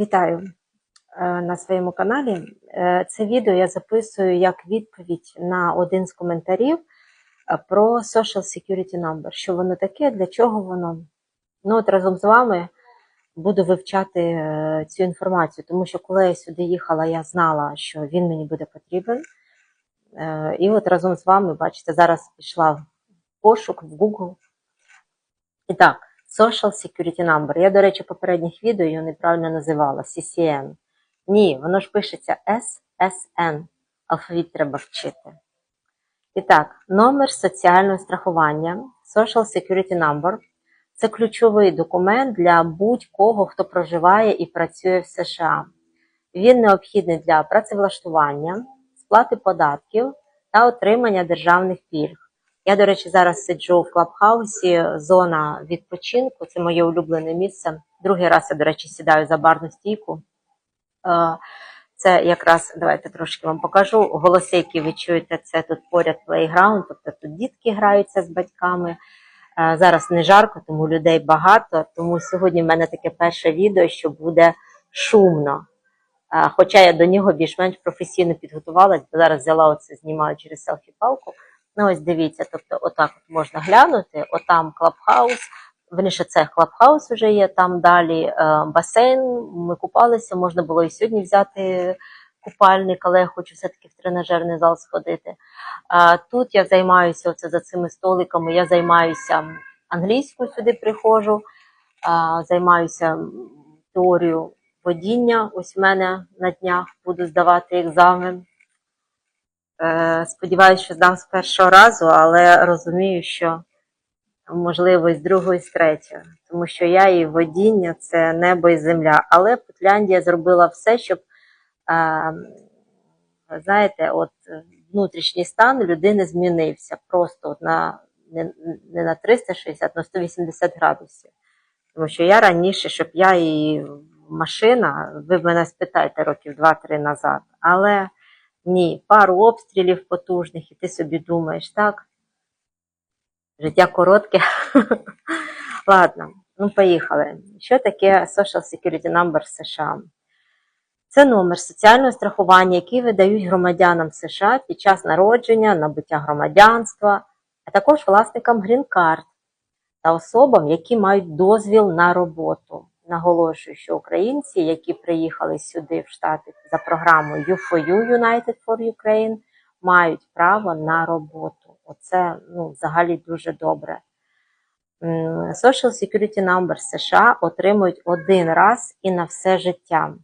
Вітаю е, на своєму каналі. Е, Це відео я записую як відповідь на один з коментарів е, про Social Security Number. Що воно таке, для чого воно. Ну, от разом з вами буду вивчати цю інформацію, тому що коли я сюди їхала, я знала, що він мені буде потрібен. І от разом з вами, бачите, зараз пішла в пошук в Google. І так, Social Security Number. Я, до речі, попередніх відео його неправильно називала CCN. Ні, воно ж пишеться SSN. Алфавіт треба вчити. І так, номер соціального страхування Social Security Number це ключовий документ для будь-кого, хто проживає і працює в США. Він необхідний для працевлаштування, сплати податків та отримання державних пільг. Я, до речі, зараз сиджу в клабхаусі, зона відпочинку, це моє улюблене місце. Другий раз я, до речі, сідаю за барну стійку. Е, Це якраз, давайте трошки вам покажу. Голоси, які ви чуєте, це тут поряд плейграунд, тобто тут дітки граються з батьками. Е, Зараз не жарко, тому людей багато. Тому сьогодні в мене таке перше відео, що буде шумно. Е, Хоча я до нього більш-менш професійно підготувалась, бо зараз взяла оце, знімаю через селфі-палку. Ну, ось дивіться, тобто, отак от можна глянути, отам клабхаус. Верніше, це клабхаус вже є, там далі е, басейн. Ми купалися, можна було і сьогодні взяти купальник, але я хочу все-таки в тренажерний зал сходити. А тут я займаюся оце за цими столиками, я займаюся англійською сюди приходжу, а, займаюся теорією водіння. Ось в мене на днях буду здавати екзамен. Е, Сподіваюся, що здам з першого разу, але розумію, що можливо з другого, і з третього. Тому що я і водіння це небо і земля. Але Путляндія зробила все, щоб, е, знаєте, от внутрішній стан людини змінився просто от на не на 360, а на 180 градусів. Тому що я раніше, щоб я і машина, ви мене спитаєте років 2-3 назад, але ні, пару обстрілів потужних, і ти собі думаєш, так? Життя коротке. Ладно, ну поїхали. Що таке Social Security Number США? Це номер соціального страхування, який видають громадянам США під час народження, набуття громадянства, а також власникам грін-карт та особам, які мають дозвіл на роботу. Наголошую, що українці, які приїхали сюди в Штати за програмою U4U United for Ukraine, мають право на роботу. Оце ну, взагалі дуже добре. Social Security Number США отримують один раз і на все життя.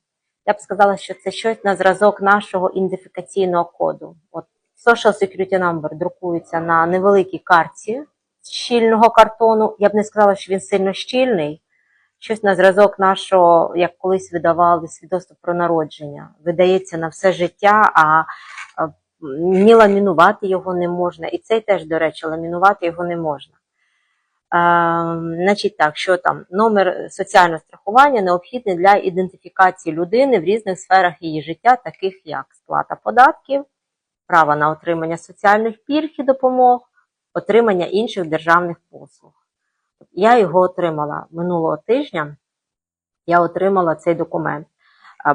Я б сказала, що це щось на зразок нашого ідентифікаційного коду. От Social Security Number друкується на невеликій картці з щільного картону. Я б не сказала, що він сильно щільний. Щось на зразок нашого, як колись видавали свідоцтво про народження. Видається на все життя, а ні ламінувати його не можна. І цей теж, до речі, ламінувати його не можна. А, значить так, що там? Номер соціального страхування необхідний для ідентифікації людини в різних сферах її життя, таких як сплата податків, право на отримання соціальних пільг і допомог, отримання інших державних послуг. Я його отримала минулого тижня. Я отримала цей документ.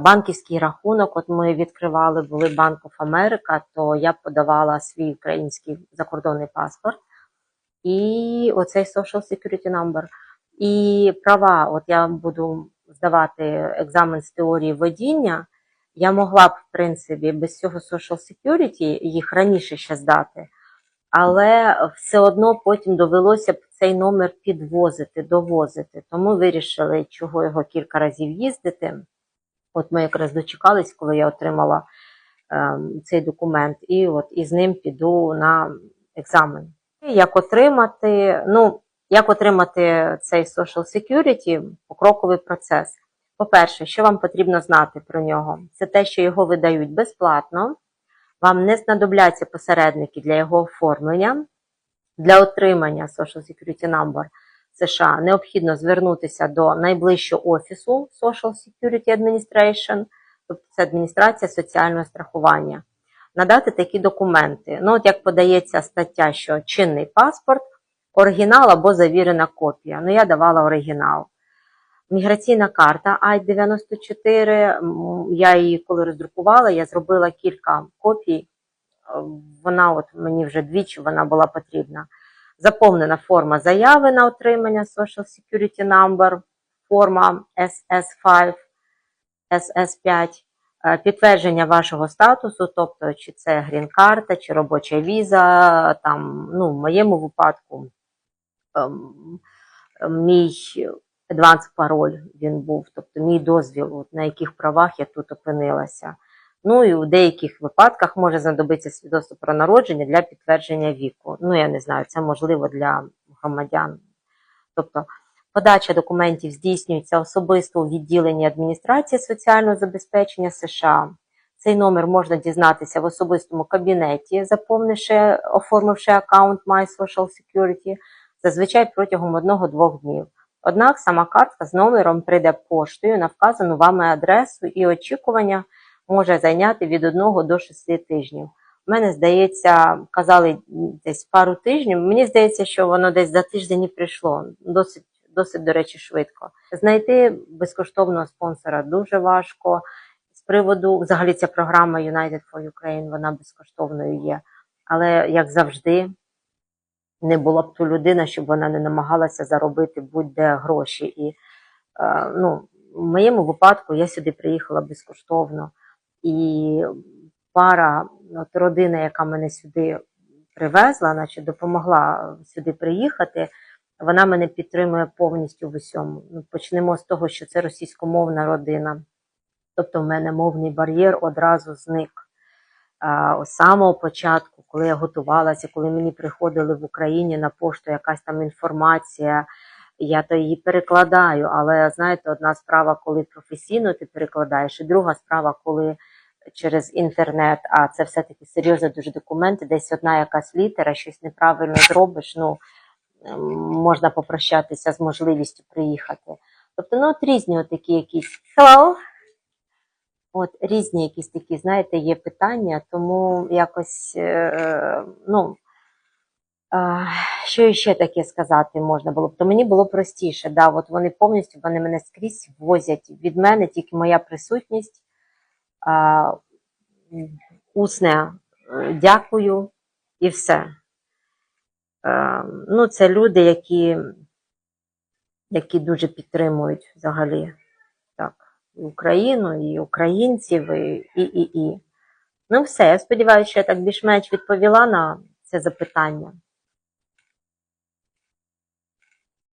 Банківський рахунок, от ми відкривали, були Банк of America, то я подавала свій український закордонний паспорт і оцей Social Security Number. І права, от я буду здавати екзамен з теорії водіння. Я могла б, в принципі, без цього Social Security їх раніше ще здати, але все одно потім довелося б цей номер підвозити, довозити. Тому вирішили, чого його кілька разів їздити. От ми якраз дочекались, коли я отримала ем, цей документ, і от із ним піду на екзамен. Як отримати, ну, як отримати цей Social Security, покроковий процес. По-перше, що вам потрібно знати про нього? Це те, що його видають безплатно. Вам не знадобляться посередники для його оформлення. Для отримання Social Security Number США необхідно звернутися до найближчого офісу Social Security Administration, тобто це адміністрація соціального страхування, надати такі документи. Ну, от як подається стаття, що чинний паспорт, оригінал або завірена копія. Ну, я давала оригінал. Міграційна карта I-94, я її коли роздрукувала, я зробила кілька копій. Е, Вона от мені вже двічі вона була потрібна. Заповнена форма заяви на отримання Social Security Number, форма SS5, SS5, е, підтвердження вашого статусу, тобто чи це грін-карта, чи робоча віза. Там, ну, в моєму випадку ем, мій адванс пароль він був, тобто мій дозвіл, от, на яких правах я тут опинилася. Ну і у деяких випадках може знадобитися свідоцтво про народження для підтвердження віку. Ну, я не знаю, це можливо для громадян. Тобто подача документів здійснюється особисто у відділенні адміністрації соціального забезпечення США. Цей номер можна дізнатися в особистому кабінеті, заповнивши, оформивши аккаунт My Social Security, зазвичай протягом одного-двох днів. Однак сама картка з номером прийде поштою на вказану вами адресу і очікування може зайняти від 1 до 6 тижнів. У мене, здається, казали десь пару тижнів. Мені здається, що воно десь за тиждень і прийшло. Досить, досить, до речі, швидко. Знайти безкоштовного спонсора дуже важко. З приводу, взагалі, ця програма United for Ukraine, вона безкоштовною є. Але, як завжди, не була б ту людина, щоб вона не намагалася заробити будь-де гроші. І е, ну, в моєму випадку я сюди приїхала безкоштовно. І пара, от родина, яка мене сюди привезла, значить допомогла сюди приїхати, вона мене підтримує повністю в усьому. Ну, почнемо з того, що це російськомовна родина. Тобто в мене мовний бар'єр одразу зник. З самого початку, коли я готувалася, коли мені приходили в Україні на пошту якась там інформація, я то її перекладаю. Але знаєте, одна справа, коли професійно ти перекладаєш, і друга справа, коли через інтернет, а це все-таки серйозні дуже документи, десь одна якась літера, щось неправильно зробиш, ну ем, можна попрощатися з можливістю приїхати. Тобто, ну от різні такі якісь hello, От різні якісь такі, знаєте, є питання, тому якось, е, ну, е, що ще таке сказати можна було б, то мені було простіше. Да, от вони повністю вони мене скрізь возять. Від мене тільки моя присутність, е, усне дякую і все. Е, ну, це люди, які, які дуже підтримують взагалі так, Україну, і українців, і, і, і, і. Ну, все, я сподіваюся, що я так більш-менш відповіла на це запитання.